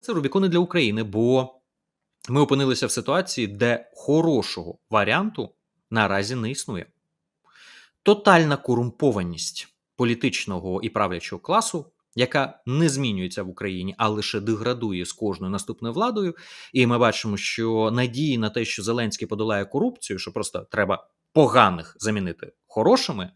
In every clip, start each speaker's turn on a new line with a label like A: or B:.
A: Це Рубікони для України, бо ми опинилися в ситуації, де хорошого варіанту наразі не існує. Тотальна корумпованість політичного і правлячого класу, яка не змінюється в Україні, а лише деградує з кожною наступною владою. І ми бачимо, що надії на те, що Зеленський подолає корупцію, що просто треба поганих замінити хорошими,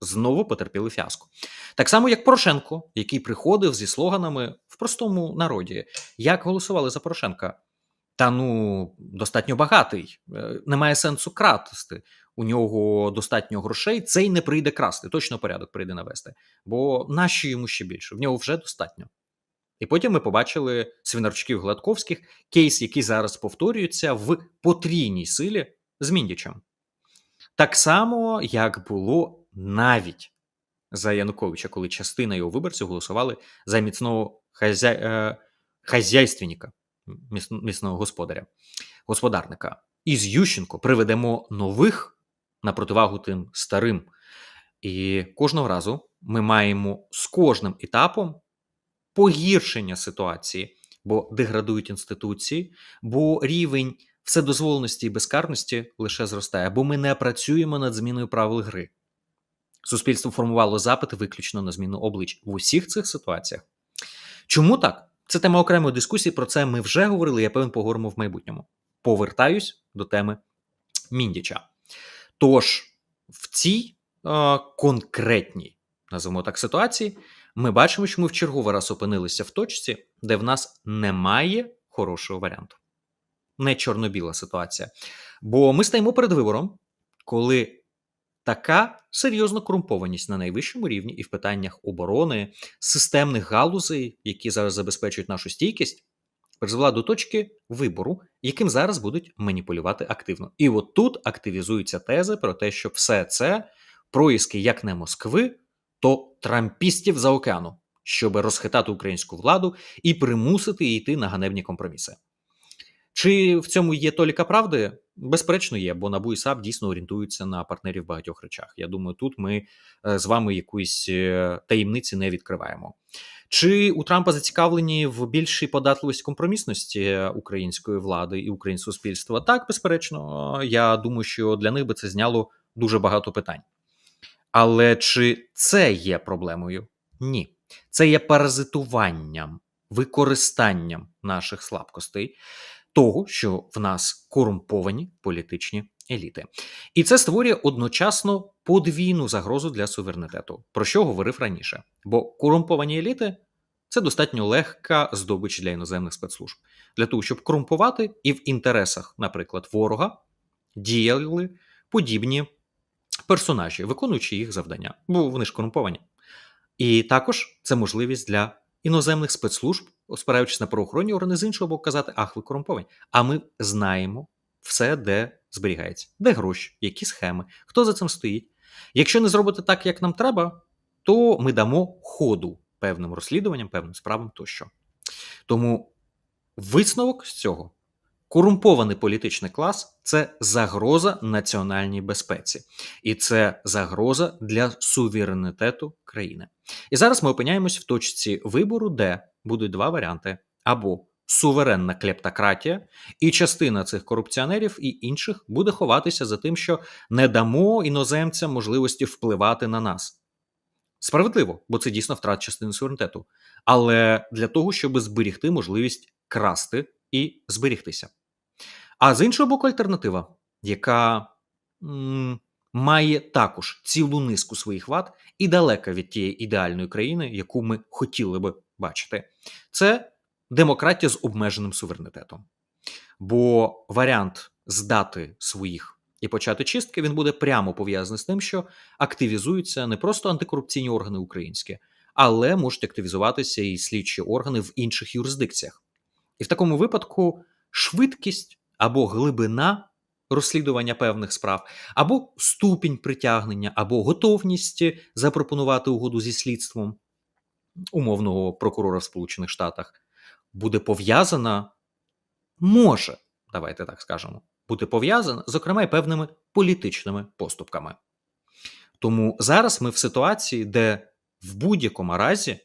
A: знову потерпіли фіаско. Так само, як Порошенко, який приходив зі слоганами в простому народі. Як голосували за Порошенка? Та ну достатньо багатий, е, немає сенсу красти. У нього достатньо грошей. Цей не прийде красти. Точно порядок прийде навести. Бо наші йому ще більше. В нього вже достатньо. І потім ми побачили свинарчуків Гладковських, кейс, який зараз повторюється в потрійній силі з Міндічем. Так само, як було навіть за Януковича, коли частина його виборців голосували за міцного хазя... е... хазяйственника, міцного господаря, господарника. І з Ющенко приведемо нових на противагу тим старим. І кожного разу ми маємо з кожним етапом погіршення ситуації, бо деградують інституції, бо рівень вседозволеності і безкарності лише зростає, бо ми не працюємо над зміною правил гри. Суспільство формувало запити виключно на зміну облич в усіх цих ситуаціях. Чому так? Це тема окремої дискусії. Про це ми вже говорили. Я певен, поговоримо в майбутньому. Повертаюсь до теми Міндіча. Тож, в цій е, конкретній, називаємо так, ситуації, ми бачимо, що ми в черговий раз опинилися в точці, де в нас немає хорошого варіанту. Не чорно-біла ситуація. Бо ми стаємо перед вибором, коли Така серйозна корумпованість на найвищому рівні і в питаннях оборони, системних галузей, які зараз забезпечують нашу стійкість, призвела до точки вибору, яким зараз будуть маніпулювати активно. І от тут активізуються тези про те, що все це проїски як не Москви, то трампістів за океану, щоб розхитати українську владу і примусити її йти на ганебні компроміси. Чи в цьому є толіка правди? Безперечно, є, бо НАБУ і САП дійсно орієнтуються на партнерів в багатьох речах. Я думаю, тут ми е, з вами якоїсь е, таємниці не відкриваємо. Чи у Трампа зацікавлені в більшій податливості компромісності української влади і українського суспільства? Так, безперечно, я думаю, що для них би це зняло дуже багато питань. Але чи це є проблемою? Ні. Це є паразитуванням, використанням наших слабкостей того, що в нас корумповані політичні еліти, і це створює одночасно подвійну загрозу для суверенітету, про що говорив раніше. Бо корумповані еліти це достатньо легка здобич для іноземних спецслужб, для того, щоб корумпувати і в інтересах, наприклад, ворога діяли подібні персонажі, виконуючи їх завдання, бо вони ж корумповані. І також це можливість для іноземних спецслужб спираючись на правоохоронні органи, з іншого боку, казати, ах, ви корумповані. А ми знаємо все, де зберігається, де гроші, які схеми, хто за цим стоїть. Якщо не зробити так, як нам треба, то ми дамо ходу певним розслідуванням, певним справам тощо. Тому висновок з цього. Корумпований політичний клас це загроза національній безпеці, і це загроза для суверенітету країни. І зараз ми опиняємось в точці вибору, де будуть два варіанти: або суверенна клептократія, і частина цих корупціонерів і інших буде ховатися за тим, що не дамо іноземцям можливості впливати на нас. Справедливо, бо це дійсно втрат частини суверенітету. Але для того, щоб зберігти можливість красти і зберігтися. А з іншого боку, альтернатива, яка м, має також цілу низку своїх вад і далека від тієї ідеальної країни, яку ми хотіли би бачити, це демократія з обмеженим суверенітетом. Бо варіант здати своїх і почати чистки він буде прямо пов'язаний з тим, що активізуються не просто антикорупційні органи українські, але можуть активізуватися і слідчі органи в інших юрисдикціях. І в такому випадку швидкість або глибина розслідування певних справ, або ступінь притягнення, або готовність запропонувати угоду зі слідством умовного прокурора в Сполучених Штатах буде пов'язана, може, давайте так скажемо, бути пов'язана, зокрема, і певними політичними поступками. Тому зараз ми в ситуації, де в будь-якому разі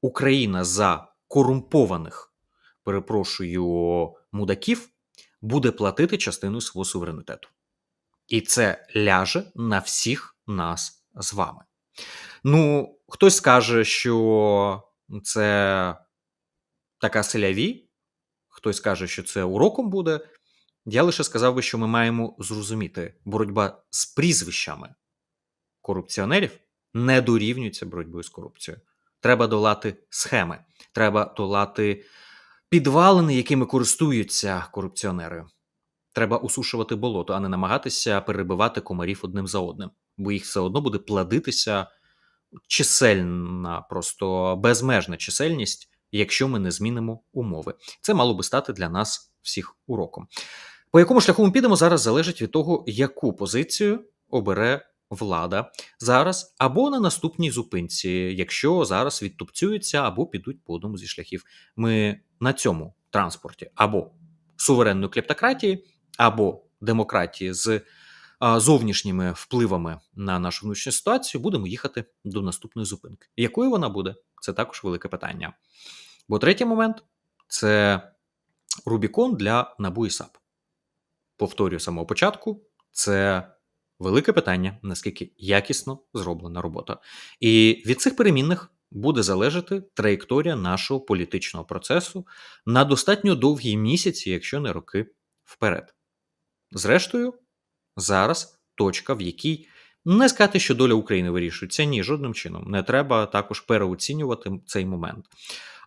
A: Україна за корумпованих перепрошую, мудаків, буде платити частину свого суверенітету. І це ляже на всіх нас з вами. Ну, хтось скаже, що це така селяві, хтось каже, що це уроком буде. Я лише сказав би, що ми маємо зрозуміти, боротьба з прізвищами корупціонерів не дорівнюється боротьбою з корупцією. Треба долати схеми, треба долати підвалини, якими користуються корупціонери. Треба усушувати болото, а не намагатися перебивати комарів одним за одним, бо їх все одно буде плодитися чисельна, просто безмежна чисельність, якщо ми не змінимо умови. Це мало би стати для нас всіх уроком. По якому шляху ми підемо зараз залежить від того, яку позицію обере влада зараз або на наступній зупинці, якщо зараз відтупцюються або підуть по одному зі шляхів. Ми на цьому транспорті або суверенної клептократії, або демократії з зовнішніми впливами на нашу внутрішню ситуацію, будемо їхати до наступної зупинки. Якою вона буде? Це також велике питання. Бо третій момент це Рубікон для НАБУ і САП. Повторюю самого початку, це велике питання, наскільки якісно зроблена робота. І від цих перемінних буде залежати траєкторія нашого політичного процесу на достатньо довгі місяці, якщо не роки вперед. Зрештою, зараз точка, в якій не сказати, що доля України вирішується, ні, жодним чином. Не треба також переоцінювати цей момент.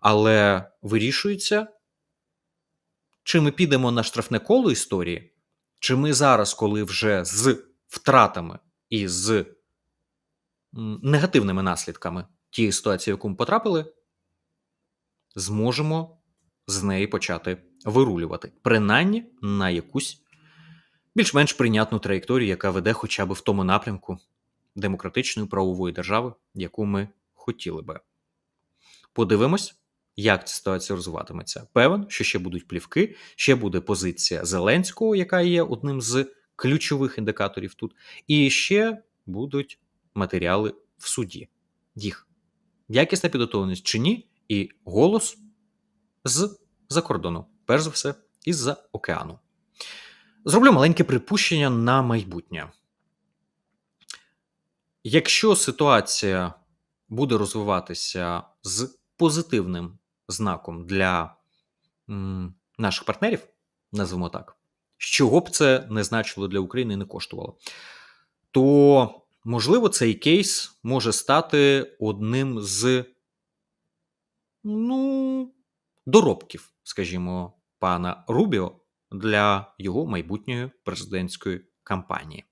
A: Але вирішується, чи ми підемо на штрафне коло історії, чи ми зараз, коли вже з втратами і з негативними наслідками тієї ситуації, в яку ми потрапили, зможемо з неї почати вирулювати, принаймні на якусь більш-менш прийнятну траєкторію, яка веде хоча б в тому напрямку демократичної правової держави, яку ми хотіли би. Подивимось, як ця ситуація розвиватиметься. Певен, що ще будуть плівки, ще буде позиція Зеленського, яка є одним з ключових індикаторів тут, і ще будуть матеріали в суді. Їх якісна підготовленість чи ні, і голос з-за кордону, перш за все, із-за океану. Зроблю маленьке припущення на майбутнє. Якщо ситуація буде розвиватися з позитивним знаком для наших партнерів, назвемо так, чого б це не значило для України і не коштувало, то можливо цей кейс може стати одним з ну, доробків, скажімо, пана Рубіо для його майбутньої президентської кампанії.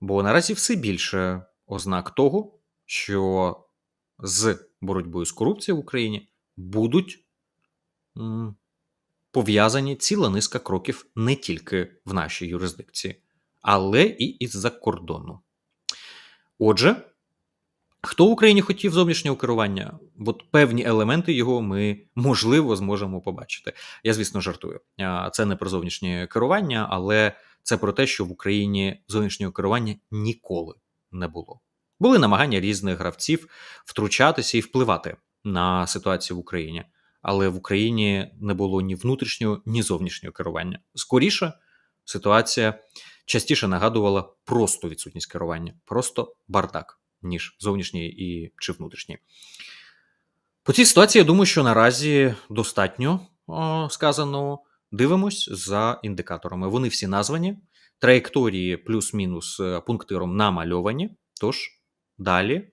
A: Бо наразі все більше ознак того, що з боротьбою з корупцією в Україні будуть пов'язані ціла низка кроків не тільки в нашій юрисдикції, але і із-за кордону. Отже, хто в Україні хотів зовнішнього керування? От певні елементи його ми можливо зможемо побачити. Я, звісно, жартую. Це не про зовнішнє керування, але це про те, що в Україні зовнішнього керування ніколи не було. Були намагання різних гравців втручатися і впливати на ситуацію в Україні, але в Україні не було ні внутрішнього, ні зовнішнього керування. Скоріше ситуація частіше нагадувала просто відсутність керування, просто бардак, ніж зовнішній і чи внутрішній. По цій ситуації я думаю, що наразі достатньо о, сказано. Дивимось за індикаторами. Вони всі названі, траєкторії плюс-мінус е, пунктиром намальовані. Тож далі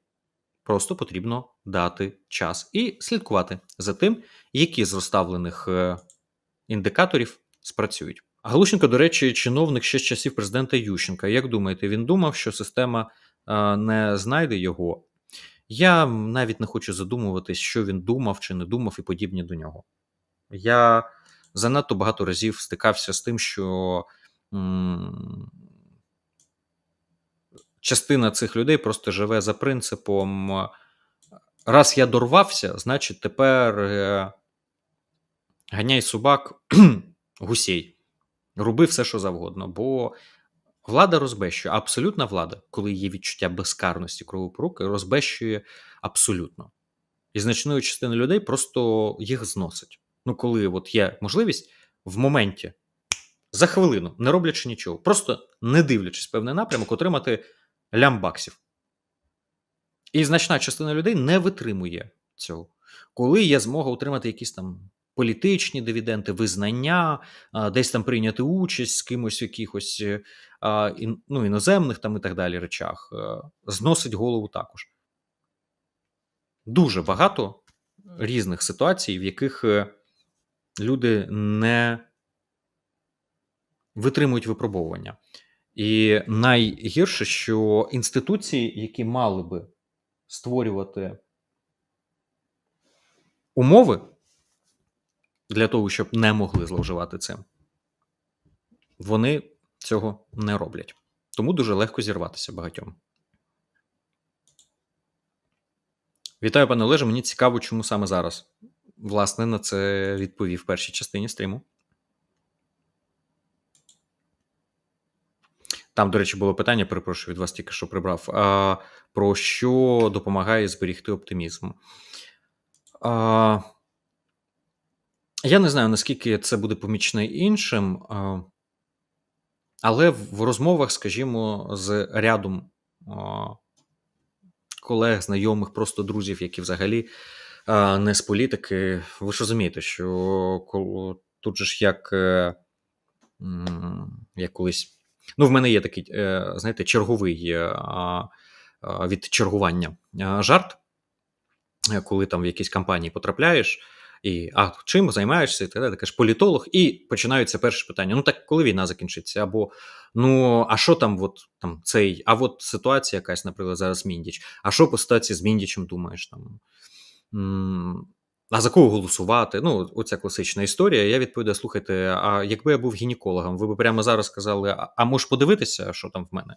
A: просто потрібно дати час і слідкувати за тим, які з розставлених е, індикаторів спрацюють. Галущенко, до речі, чиновник ще з часів президента Ющенка. Як думаєте, він думав, що система е, не знайде його? Я навіть не хочу задумуватись, що він думав чи не думав, і подібні до нього. Я занадто багато разів стикався з тим, що м частина цих людей просто живе за принципом: раз я дорвався, значить тепер е ганяй собак гусей. Роби все, що завгодно. Бо влада розбещує, абсолютна влада, коли є відчуття безкарності кровопоруки, розбещує абсолютно. І значною частиною людей просто їх зносить. Ну, коли от є можливість в моменті за хвилину, не роблячи нічого, просто не дивлячись певний напрямок, отримати лям баксів. І значна частина людей не витримує цього. Коли є змога отримати якісь там політичні дивіденти, визнання, десь там прийняти участь з кимось в якихось е, ну, іноземних там і так далі речах, е, зносить голову також. Дуже багато різних ситуацій, в яких е, люди не витримують випробовування. І найгірше, що інституції, які мали би створювати умови для того, щоб не могли зловживати цим, вони цього не роблять. Тому дуже легко зірватися багатьом. Вітаю, пане Олеже. Мені цікаво, чому саме зараз. Власне, на це відповів в першій частині стріму. Там, до речі, було питання, перепрошую, від вас тільки що прибрав. А, про що допомагає зберігти оптимізм? А, я не знаю, наскільки це буде помічне іншим, а, але в розмовах, скажімо, з рядом а, колег, знайомих, просто друзів, які взагалі а, не з політики, ви ж розумієте, що тут же ж як, е, як колись. Ну, в мене є такий, е, знаєте, черговий е, від чергування жарт, е, коли там в якісь кампанії потрапляєш, і а чим займаєшся? І так далі, кажеш, політолог, і починаються перші питання: ну так коли війна закінчиться? Або ну, а що там, от там цей, а от ситуація якась, наприклад, зараз Міндіч. А що по ситуації з Міндічем думаєш? Там? А за кого голосувати? Ну, оця класична історія. Я відповідаю: слухайте, а якби я був гінекологом, ви б прямо зараз сказали: а, а можеш подивитися, що там в мене?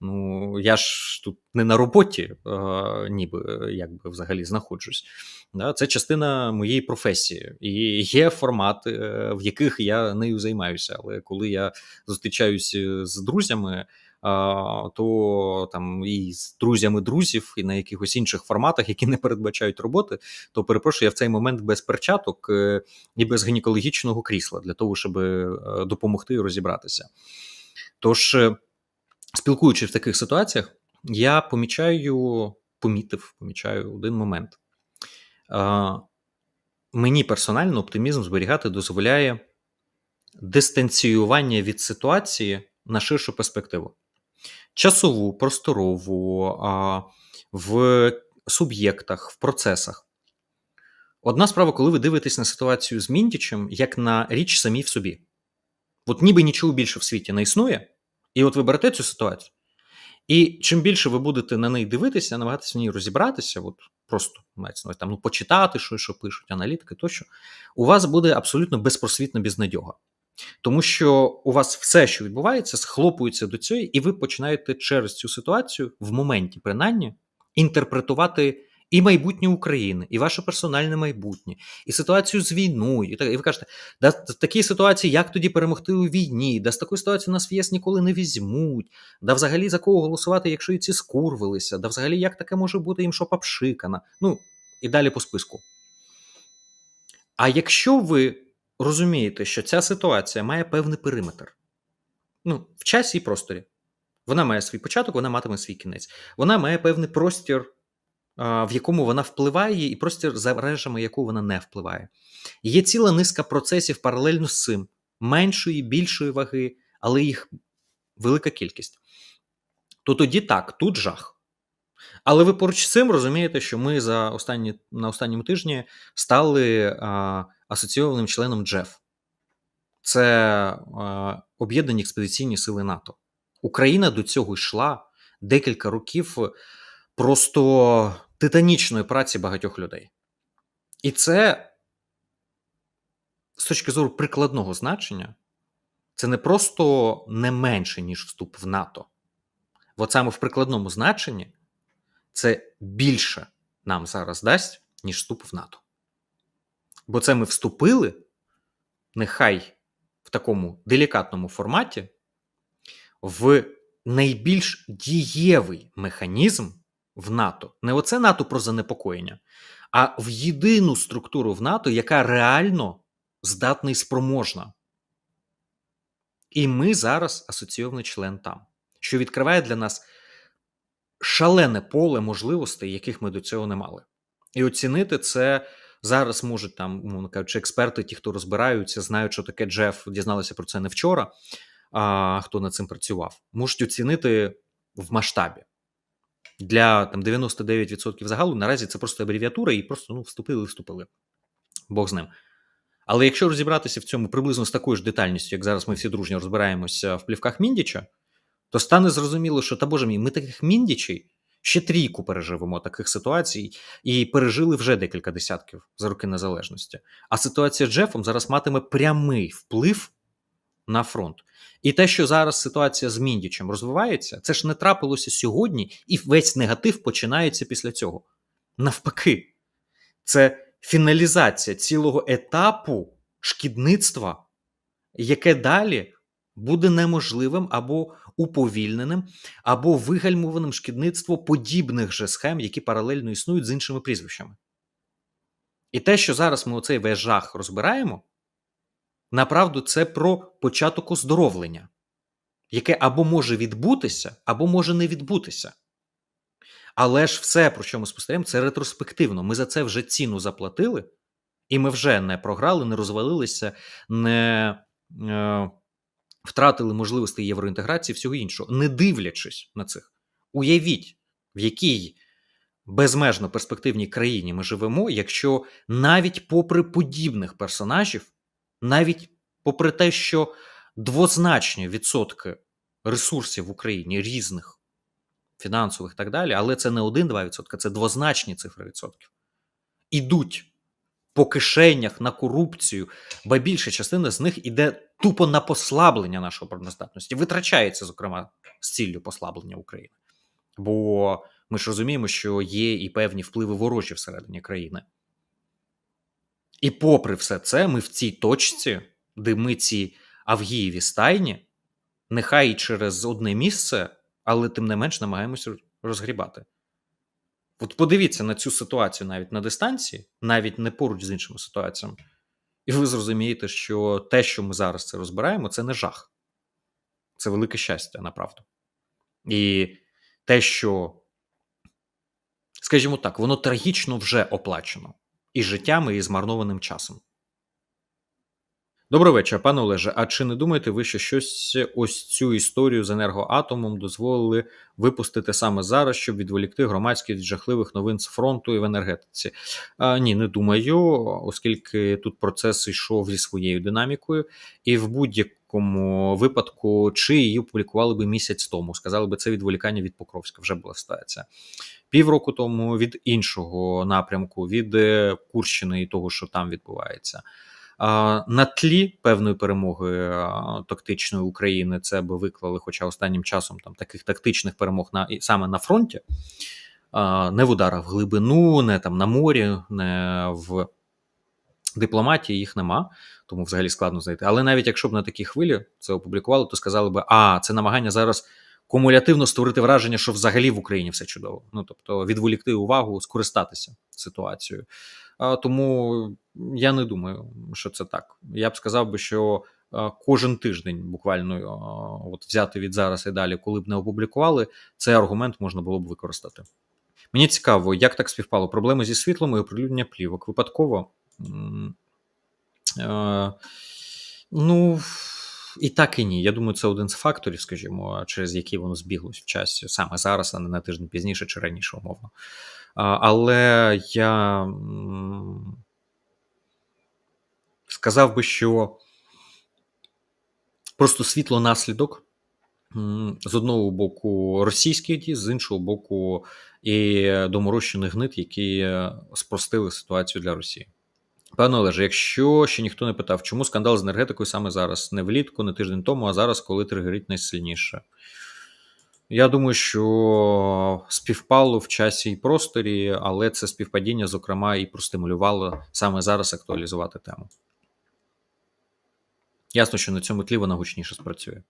A: Ну, я ж тут не на роботі, е, ніби якби взагалі знаходжусь. Да? Це частина моєї професії. І є формати, е, в яких я нею займаюся. Але коли я зустрічаюся з друзями, а, то там і з друзями друзів, і на якихось інших форматах, які не передбачають роботи, то перепрошую, я в цей момент без перчаток е, і без гінекологічного крісла для того, щоб е, допомогти розібратися. Тож, е, спілкуючись в таких ситуаціях, я помічаю, помітив, помічаю один момент. Мені персонально оптимізм зберігати дозволяє дистанціювання від ситуації на ширшу перспективу. Часову, просторову, в суб'єктах, в процесах. Одна справа, коли ви дивитесь на ситуацію з Міндічем, як на річ самі в собі. От ніби нічого більше в світі не існує, і от ви берете цю ситуацію. І чим більше ви будете на неї дивитися, намагатися в ній розібратися, от просто мається там, ну, почитати щось, що пишуть, аналітики тощо, у вас буде абсолютно безпросвітна безнадьога. Тому що у вас все, що відбувається, схлопується до цієї, і ви починаєте через цю ситуацію в моменті, принаймні, інтерпретувати і майбутнє України, і ваше персональне майбутнє, і ситуацію з війною. І, так, і ви кажете, да, в такій ситуації як тоді перемогти у війні? Да з такої ситуації нас в ЄС ніколи не візьмуть. Да взагалі за кого голосувати, якщо і ці скурвилися? Да взагалі як таке може бути їм що папшикана? Ну і далі по списку. А якщо ви розумієте, що ця ситуація має певний периметр, ну, в часі і просторі, вона має свій початок, вона матиме свій кінець. Вона має певний простір, в якому вона впливає, і простір, за межами якого вона не впливає. Є ціла низка процесів паралельно з цим, меншої, більшої ваги, але їх велика кількість. То тоді так, тут жах. Але ви поруч з цим розумієте, що ми за останні, на останньому тижні стали а, асоційованим членом Джеф. Це об'єднані експедиційні сили НАТО. Україна до цього йшла декілька років просто титанічної праці багатьох людей. І це з точки зору прикладного значення, це не просто не менше, ніж вступ в НАТО. От саме в прикладному значенні це більше нам зараз дасть, ніж вступ в НАТО. Бо це ми вступили, нехай в такому делікатному форматі, в найбільш дієвий механізм в НАТО. Не оце НАТО про занепокоєння, а в єдину структуру в НАТО, яка реально здатна і спроможна. І ми зараз асоційований член там, що відкриває для нас шалене поле можливостей, яких ми до цього не мали. І оцінити це зараз можуть там, умовно кажучи, експерти, ті, хто розбираються, знають, що таке Джеф, дізналися про це не вчора, а хто над цим працював, можуть оцінити в масштабі. Для там 99% загалу наразі це просто абревіатура, і просто ну, вступили, вступили. Бог з ним. Але якщо розібратися в цьому приблизно з такою ж детальністю, як зараз ми всі дружньо розбираємося в плівках Міндіча, то стане зрозуміло, що та боже мій, ми таких міндічей ще трійку переживемо таких ситуацій, і пережили вже декілька десятків за роки незалежності. А ситуація з Джефом зараз матиме прямий вплив на фронт. І те, що зараз ситуація з Міндічем розвивається, це ж не трапилося сьогодні, і весь негатив починається після цього. Навпаки, це фіналізація цілого етапу шкідництва, яке далі буде неможливим або уповільненим, або вигальмуваним шкідництво подібних же схем, які паралельно існують з іншими прізвищами. І те, що зараз ми оцей весь жах розбираємо, направду це про початок оздоровлення, яке або може відбутися, або може не відбутися. Але ж все, про що ми спостерігаємо, це ретроспективно. Ми за це вже ціну заплатили, і ми вже не програли, не розвалилися, не е, втратили можливості євроінтеграції, всього іншого, не дивлячись на цих. Уявіть, в якій безмежно перспективній країні ми живемо, якщо навіть попри подібних персонажів, навіть попри те, що двозначні відсотки ресурсів в Україні різних фінансових і так далі, але це не 1-2%, це двозначні цифри відсотків. Ідуть по кишенях на корупцію, бо більша частина з них іде тупо на послаблення нашої обороноздатності. Витрачається, зокрема, з ціллю послаблення України. Бо ми ж розуміємо, що є і певні впливи ворожі всередині країни. І попри все це, ми в цій точці, де ми ці Авгієві стайні, нехай і через одне місце але тим не менш намагаємося розгрібати. От подивіться на цю ситуацію навіть на дистанції, навіть не поруч з іншими ситуаціями, і ви зрозумієте, що те, що ми зараз це розбираємо, це не жах, це велике щастя, направду. І те, що, скажімо так, воно трагічно вже оплачено і життями, і змарнованим часом. Добрий вечір, пане Олеже. А чи не думаєте ви, що щось ось цю історію з енергоатомом дозволили випустити саме зараз, щоб відволікти громадськість від жахливих новин з фронту і в енергетиці? А, Ні, не думаю, оскільки тут процес йшов зі своєю динамікою, і в будь-якому випадку чи її опублікували би місяць тому, сказали би це відволікання від Покровська. Вже була ситуація. Півроку тому від іншого напрямку, від е, Курщини і того, що там відбувається. На тлі певної перемоги тактичної України це би виклали, хоча останнім часом там таких тактичних перемог на саме на фронті, не в ударах в глибину, не там на морі, не в дипломатії їх нема, тому взагалі складно знайти. Але навіть якщо б на такій хвилі це опублікували, то сказали би, а це намагання зараз кумулятивно створити враження, що взагалі в Україні все чудово. Ну тобто відволікти увагу, скористатися ситуацією. Тому я не думаю, що це так. Я б сказав би, що кожен тиждень буквально от взяти від зараз і далі, коли б не опублікували, цей аргумент можна було б використати. Мені цікаво, як так співпало проблеми зі світлом і оприлюднення плівок. Випадково. Ну. І так і ні. Я думаю, це один з факторів, скажімо, через які воно збіглось в часі саме зараз, а не на тиждень пізніше чи раніше, умовно. Але я сказав би, що просто світло наслідок з одного боку російських дій, з іншого боку, і доморощених гнит, які спростили ситуацію для Росії. Пане Олеже, якщо ще ніхто не питав, чому скандал з енергетикою саме зараз, не влітку, не тиждень тому, а зараз, коли тригерить найсильніше. Я думаю, що співпало в часі і просторі, але це співпадіння, зокрема, і простимулювало саме зараз актуалізувати тему. Ясно, що на цьому тлі вона гучніше спрацює.